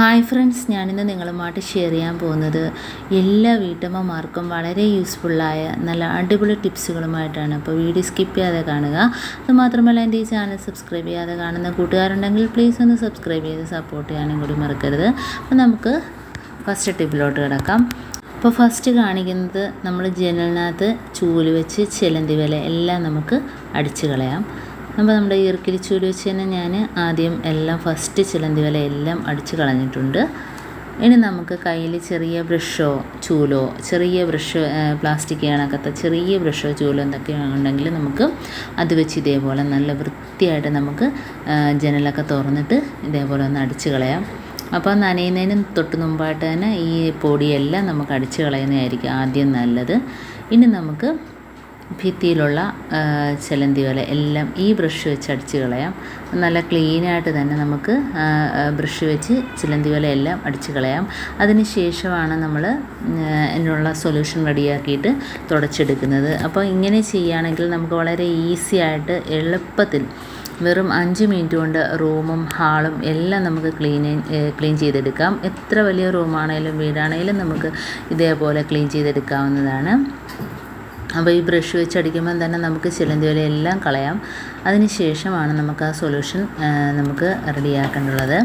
Hi friends ഞാനിന്ന് നിങ്ങളുമായിട്ട് share ചെയ്യാൻ പോകുന്നത് എല്ലാ വീട്ടമ്മമാർക്കും വളരെ യൂസ്ഫുള്ളായ നല്ല അടിപൊളി ടിപ്സുകളുമായിട്ടാണ് അപ്പോൾ വീഡിയോ സ്കിപ്പ് ചെയ്യാതെ കാണുക. അതുമാത്രമല്ല എന്റെ ഈ ചാനൽ സബ്സ്ക്രൈബ് ചെയ്യാതെ കാണുന്ന കൂട്ടുകാരുണ്ടെങ്കിൽ പ്ലീസ് ഒന്ന് സബ്സ്ക്രൈബ് ചെയ്ത് സപ്പോർട്ട് ചെയ്യാനും കൂടി മറക്കരുത്. അപ്പോൾ നമുക്ക് ഫസ്റ്റ് ടിപ്പിലോട്ട് കിടക്കാം. അപ്പോൾ ഫസ്റ്റ് കാണിക്കുന്നത് നമ്മൾ ജനലിനകത്ത് ചൂൽ വെച്ച് ചെലന്തി വില എല്ലാം നമുക്ക് അടിച്ചു കളയാം. അപ്പോൾ നമ്മുടെ ഈർക്കിലി ചൂട് വെച്ച് തന്നെ ഞാൻ ആദ്യം എല്ലാം ഫസ്റ്റ് ചിലന്തി വില എല്ലാം അടിച്ച് കളഞ്ഞിട്ടുണ്ട്. ഇനി നമുക്ക് കയ്യിൽ ചെറിയ ബ്രഷോ ചൂലോ ചെറിയ ബ്രഷ് പ്ലാസ്റ്റിക് കണക്കത്തെ ചെറിയ ബ്രഷോ ചൂലോ എന്തൊക്കെ ഉണ്ടെങ്കിൽ നമുക്ക് അത് വെച്ച് ഇതേപോലെ നല്ല വൃത്തിയായിട്ട് നമുക്ക് ജനലൊക്കെ തുറന്നിട്ട് ഇതേപോലെ ഒന്ന് അടിച്ച് കളയാം. അപ്പോൾ നനയുന്നതിന് തൊട്ട് മുമ്പായിട്ട് തന്നെ ഈ പൊടിയെല്ലാം നമുക്ക് അടിച്ച് കളയുന്നതായിരിക്കും ആദ്യം നല്ലത്. ഇനി നമുക്ക് ഭിത്തിയിലുള്ള ചിലന്തി വല എല്ലാം ഈ ബ്രഷ് വെച്ച് അടിച്ച് കളയാം. നല്ല ക്ലീനായിട്ട് തന്നെ നമുക്ക് ബ്രഷ് വെച്ച് ചിലന്തി വല എല്ലാം അടിച്ച് കളയാം. അതിന് ശേഷമാണ് നമ്മൾ അതിനുള്ള സൊല്യൂഷൻ റെഡിയാക്കിയിട്ട് തുടച്ചെടുക്കുന്നത്. അപ്പോൾ ഇങ്ങനെ ചെയ്യുകയാണെങ്കിൽ നമുക്ക് വളരെ ഈസി ആയിട്ട് എളുപ്പത്തിൽ വെറും അഞ്ച് മിനിറ്റ് കൊണ്ട് റൂമും ഹാളും എല്ലാം നമുക്ക് ക്ലീൻ ക്ലീൻ ചെയ്തെടുക്കാം. എത്ര വലിയ റൂമാണേലും വീടാണേലും നമുക്ക് ഇതേപോലെ ക്ലീൻ ചെയ്തെടുക്കാവുന്നതാണ്. അപ്പോൾ ഈ ബ്രഷ് വെച്ച് അടിക്കുമ്പം തന്നെ നമുക്ക് ചിലന്തി എല്ലാം കളയാം. അതിന് ശേഷമാണ് നമുക്ക് ആ സൊല്യൂഷൻ നമുക്ക് റെഡിയാക്കേണ്ടുള്ളത്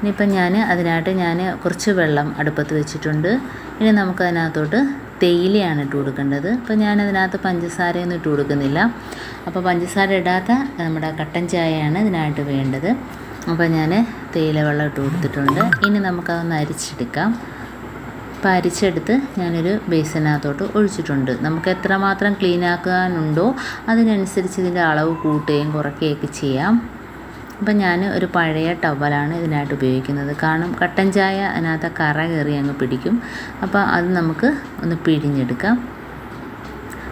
ഇനിയിപ്പം ഞാൻ അതിനായിട്ട് ഞാൻ കുറച്ച് വെള്ളം അടുപ്പത്ത് വെച്ചിട്ടുണ്ട്. ഇനി നമുക്ക് അതിനകത്തോട്ട് തേയിലയാണ് ഇട്ട് കൊടുക്കേണ്ടത്. അപ്പോൾ ഞാൻ അതിനകത്ത് പഞ്ചസാരയൊന്നും ഇട്ട് കൊടുക്കുന്നില്ല. അപ്പോൾ പഞ്ചസാര ഇടാത്ത നമ്മുടെ കട്ടൻ ചായയാണ് ഇതിനായിട്ട് വേണ്ടത്. അപ്പോൾ ഞാൻ തേയില വെള്ളം ഇട്ട് കൊടുത്തിട്ടുണ്ട്. ഇനി നമുക്കതൊന്ന് അരിച്ചെടുക്കാം. അപ്പോൾ അരിച്ചെടുത്ത് ഞാനൊരു ബേസിനകത്തോട്ട് ഒഴിച്ചിട്ടുണ്ട്. നമുക്ക് എത്രമാത്രം ക്ലീൻ ആക്കാനുണ്ടോ അതിനനുസരിച്ച് ഇതിന്റെ അളവ് കൂട്ടുകയും കുറയ്ക്കുകയൊക്കെ ചെയ്യാം. അപ്പം ഞാൻ ഒരു പഴയ ടവലാണ് ഇതിനായിട്ട് ഉപയോഗിക്കുന്നത്. കാരണം കട്ടൻ ചായ അതിനകത്ത് കറ കയറി അങ്ങ് പിടിക്കും. അപ്പോൾ അത് നമുക്ക് ഒന്ന് പിഴിഞ്ഞെടുക്കാം.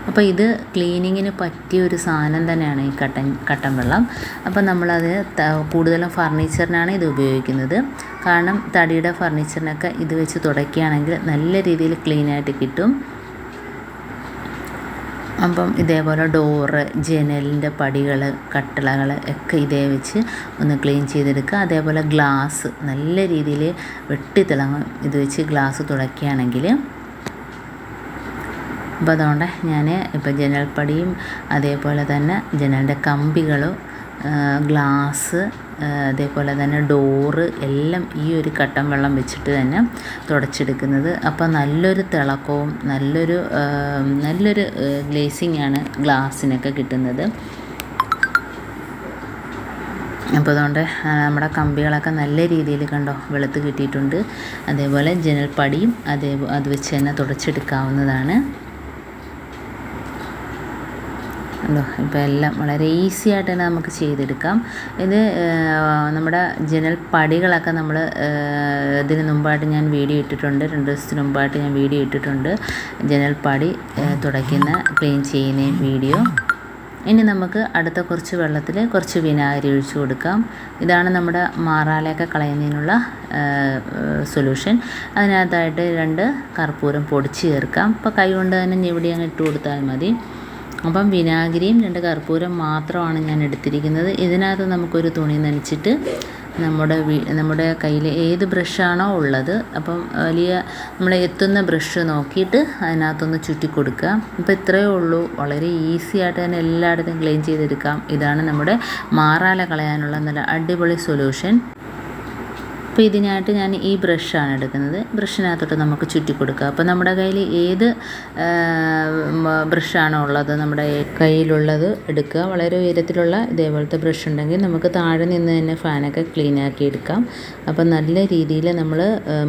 അപ്പോൾ ഇത് ക്ലീനിങ്ങിന് പറ്റിയ ഒരു സാധനം തന്നെയാണ് ഈ കട്ടൻ കട്ടൻ വെള്ളം. അപ്പോൾ നമ്മളത് കൂടുതലും ഫർണിച്ചറിനാണ് ഇത് ഉപയോഗിക്കുന്നത്. കാരണം തടിയുടെ ഫർണിച്ചറിനൊക്കെ ഇത് വെച്ച് തുടയ്ക്കുകയാണെങ്കിൽ നല്ല രീതിയിൽ ക്ലീനായിട്ട് കിട്ടും. അപ്പം ഇതേപോലെ ഡോറ് ജനലിന്റെ പടികൾ കട്ടളകൾ ഒക്കെ ഇതേ വെച്ച് ഒന്ന് ക്ലീൻ ചെയ്തെടുക്കുക. അതേപോലെ ഗ്ലാസ് നല്ല രീതിയിൽ വെട്ടിത്തിളങ്ങും ഇത് വെച്ച് ഗ്ലാസ് തുടയ്ക്കുകയാണെങ്കിൽ അപ്പോൾ അതുകൊണ്ട് ഞാൻ ഇപ്പോൾ ജനൽപ്പടിയും അതേപോലെ തന്നെ ജനലിന്റെ കമ്പികളും ഗ്ലാസ് അതേപോലെ തന്നെ ഡോറ് എല്ലാം ഈ ഒരു കട്ടൻ വെള്ളം വെച്ചിട്ട് തന്നെ തുടച്ചെടുക്കുന്നത്. അപ്പോൾ നല്ലൊരു തിളക്കവും നല്ലൊരു നല്ലൊരു ഗ്ലേസിങ് ആണ് ഗ്ലാസ്സിനൊക്കെ കിട്ടുന്നത്. അപ്പോൾ അതുകൊണ്ട് നമ്മുടെ കമ്പികളൊക്കെ നല്ല രീതിയിൽ കണ്ടോ വെളുത്ത് കിട്ടിയിട്ടുണ്ട്. അതേപോലെ ജനൽപ്പടിയും അതേ അത് വെച്ച് തന്നെ തുടച്ചെടുക്കാവുന്നതാണ്. ഉണ്ടോ? ഇപ്പോൾ എല്ലാം വളരെ ഈസി ആയിട്ട് തന്നെ നമുക്ക് ചെയ്തെടുക്കാം. ഇത് നമ്മുടെ ജനൽ പടികളൊക്കെ നമ്മൾ ഇതിന് മുമ്പായിട്ട് ഞാൻ വീഡിയോ ഇട്ടിട്ടുണ്ട്. രണ്ട് ദിവസത്തിന് മുമ്പായിട്ട് ഞാൻ വീഡിയോ ഇട്ടിട്ടുണ്ട്. ജനൽ പടി തുടയ്ക്കുന്ന ക്ലീൻ ചെയ്യുന്ന വീഡിയോ ഇനി നമുക്ക് അടുത്ത കുറച്ച് വെള്ളത്തിൽ കുറച്ച് വിനാഗിരി ഒഴിച്ചു കൊടുക്കാം. ഇതാണ് നമ്മുടെ മാറാലയൊക്കെ കളയുന്നതിനുള്ള സൊല്യൂഷൻ അതിനകത്തായിട്ട് രണ്ട് കർപ്പൂരം പൊടിച്ച് ചേർക്കാം. ഇപ്പോൾ കൈ കൊണ്ട് തന്നെ ഞെവിടി അങ്ങ് ഇട്ട് കൊടുത്താൽ മതി. അപ്പം വിനാഗിരിയും രണ്ട് കർപ്പൂരം മാത്രമാണ് ഞാൻ എടുത്തിരിക്കുന്നത്. ഇതിനകത്ത് നമുക്കൊരു തുണി നനച്ചിട്ട് നമ്മുടെ നമ്മുടെ കയ്യിൽ ഏത് ബ്രഷാണോ ഉള്ളത് അപ്പം വലിയ നമ്മൾ എത്തുന്ന ബ്രഷ് നോക്കിയിട്ട് അതിനകത്തൊന്ന് ചുറ്റി കൊടുക്കുക. അപ്പം ഇത്രയേ ഉള്ളൂ. വളരെ ഈസി ആയിട്ട് തന്നെ എല്ലായിടത്തും ക്ലീൻ ചെയ്തെടുക്കാം. ഇതാണ് നമ്മുടെ മാറാല കളയാനുള്ള നല്ല അടിപൊളി സൊല്യൂഷൻ. അപ്പോൾ ഇതിനായിട്ട് ഞാൻ ഈ ബ്രഷാണ് എടുക്കുന്നത്. ബ്രഷിനകത്തോട്ട് നമുക്ക് ചുറ്റി കൊടുക്കുക അപ്പോൾ നമ്മുടെ കയ്യിൽ ഏത് ബ്രഷാണോ ഉള്ളത് നമ്മുടെ കയ്യിലുള്ളത് എടുക്കുക. വളരെ ഉയരത്തിലുള്ള ഇതേപോലത്തെ ബ്രഷ് ഉണ്ടെങ്കിൽ നമുക്ക് താഴെ നിന്ന് തന്നെ ഫാനൊക്കെ ക്ലീൻ ആക്കി എടുക്കാം. അപ്പോൾ നല്ല രീതിയിൽ നമ്മൾ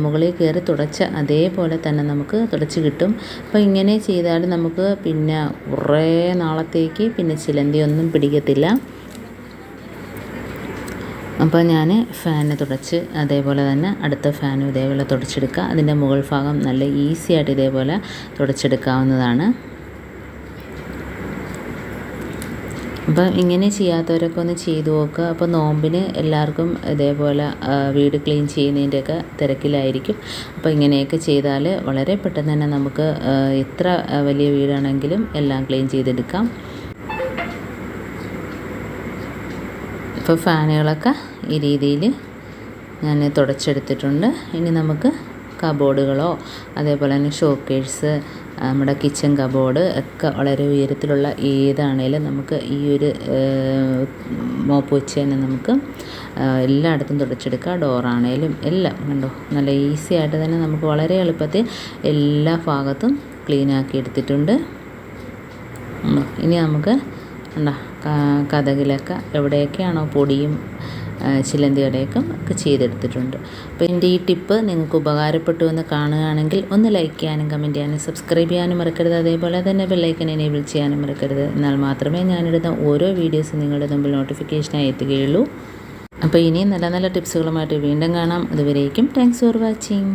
മുകളിൽ കയറി തുടച്ച അതേപോലെ തന്നെ നമുക്ക് തുടച്ച് കിട്ടും. അപ്പോൾ ഇങ്ങനെ ചെയ്താൽ നമുക്ക് പിന്നെ കുറേ നാളത്തേക്ക് പിന്നെ ചിലന്തി ഒന്നും പിടിക്കത്തില്ല. അപ്പോൾ ഞാൻ ഫാന് തുടച്ച് അതേപോലെ തന്നെ അടുത്ത ഫാനും ഇതേപോലെ തുടച്ചെടുക്കുക. അതിന്റെ മുകൾ ഭാഗം നല്ല ഈസി ആയിട്ട് ഇതേപോലെ തുടച്ചെടുക്കാവുന്നതാണ്. അപ്പം ഇങ്ങനെ ചെയ്യാത്തവരൊക്കെ ഒന്ന് ചെയ്തു നോക്കുക. അപ്പോൾ നോമ്പിന് എല്ലാവർക്കും ഇതേപോലെ വീട് ക്ലീൻ ചെയ്യുന്നതിന്റെയൊക്കെ തിരക്കിലായിരിക്കും. അപ്പോൾ ഇങ്ങനെയൊക്കെ ചെയ്താൽ വളരെ പെട്ടെന്ന് തന്നെ നമുക്ക് എത്ര വലിയ വീടാണെങ്കിലും എല്ലാം ക്ലീൻ ചെയ്തെടുക്കാം. ഇപ്പോൾ ഫാനുകളൊക്കെ ഈ രീതിയിൽ ഞാൻ തുടച്ചെടുത്തിട്ടുണ്ട്. ഇനി നമുക്ക് കബോർഡുകളോ അതേപോലെ തന്നെ ഷോക്കേഴ്സ് നമ്മുടെ കിച്ചൺ കബോർഡ് ഒക്കെ വളരെ ഉയരത്തിലുള്ള ഏതാണേലും നമുക്ക് ഈ ഒരു മോപ്പ് വെച്ച് തന്നെ നമുക്ക് എല്ലായിടത്തും തുടച്ചെടുക്കാം ഡോറാണേലും എല്ലാം കണ്ടോ? നല്ല ഈസി ആയിട്ട് തന്നെ നമുക്ക് വളരെ എളുപ്പത്തിൽ എല്ലാ ഭാഗത്തും ക്ലീൻ ആക്കി എടുത്തിട്ടുണ്ട് ഇനി നമുക്ക് എന്താ കഥകിലൊക്കെ എവിടെയൊക്കെയാണോ പൊടിയും ചിലന്തിയുടെയൊക്കെ ഒക്കെ ചെയ്തെടുത്തിട്ടുണ്ട്. അപ്പോൾ എന്റെ ഈ ടിപ്പ് നിങ്ങൾക്ക് ഉപകാരപ്പെട്ടു എന്ന് കാണുകയാണെങ്കിൽ ഒന്ന് ലൈക്ക് ചെയ്യാനും കമന്റ് ചെയ്യാനും സബ്സ്ക്രൈബ് ചെയ്യാനും മറക്കരുത്. അതേപോലെ തന്നെ ബെല്ലൈക്കൻ എനേബിൾ ചെയ്യാനും മറക്കരുത്. എന്നാൽ മാത്രമേ ഞാനിടുന്ന ഓരോ വീഡിയോസും നിങ്ങളുടെ മുമ്പിൽ നോട്ടിഫിക്കേഷനായി എത്തുകയുള്ളൂ. അപ്പോൾ ഇനിയും നല്ല നല്ല ടിപ്സുകളുമായിട്ട് വീണ്ടും കാണാം. അതുവരേക്കും താങ്ക്സ് ഫോർ വാച്ചിങ്